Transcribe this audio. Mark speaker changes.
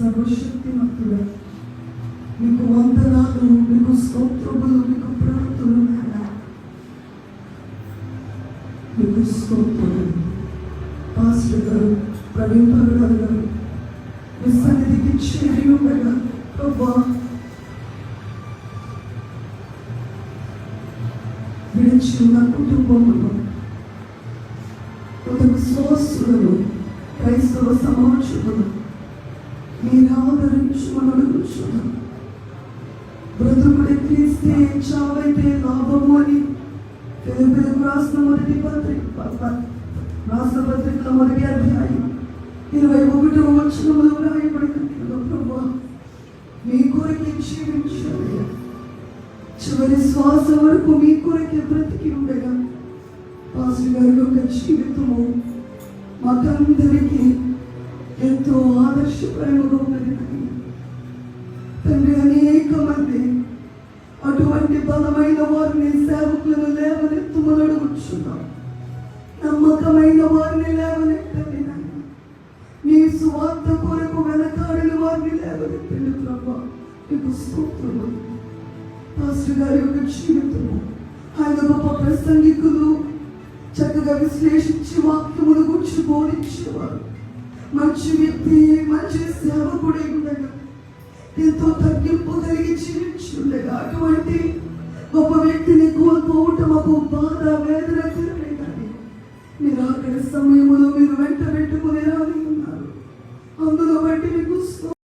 Speaker 1: సర్వశక్తిమంతుడా మీకు వందనాలు మీకు స్తోత్రములు మీకు ప్రార్థనలు నాయనా. మీకు స్తోత్రములు పాస్టర్ గారు ప్రవీణ్ పగడాలు గారు మీ సన్నిధికి చేరి ఉండగా ప్రభా విడిచి ఉన్న కుటుంబములు ఒక విశ్వాసులను క్రైస్తవ సమాజములు మీరు ఆదరించమని అడుగుచున్నాం బ్రతుకుడి క్రీస్తే చావైతే లాభము అని తెలుగులకు రాసిన మొదటి పత్రిక ప- ప- మొదటి అధ్యాయం ఇరవై ఒకటో వచనంలో రాయబడిన ప్రభా మీ కొరకే జీవించాలి చివరి శ్వాస వరకు మీ కొరకే బ్రతికి ఉండగా పాస్టర్ గారి యొక్క జీవితము మాకందరికీ ఆదర్శకరంగా ఉన్నది తండ్రి అనేక మంది అటువంటి బలమైన వారిని సేవకులను లేవనెత్తుమని అడుగుచున్నాం నమ్మకమైన వారిని లేవనెత్తండి నీ సువార్త కొరకు వెనకాడిన వారిని లేవనెత్తండి ప్రభా. నీకు స్తోత్రము. పాస్టర్ గారి యొక్క జీవితము ఆయన గొప్ప ప్రసంగికులు చక్కగా విశ్లేషించి వాక్యములు గురించి బోధించేవారు. మంచి వ్యక్తి మంచి గొప్ప వ్యక్తిని కోల్పోవటం మాకు బాధ వేదన కలిగినది మీరు అక్కడ సమయంలో మీరు వెంట పెట్టుకునేరాదు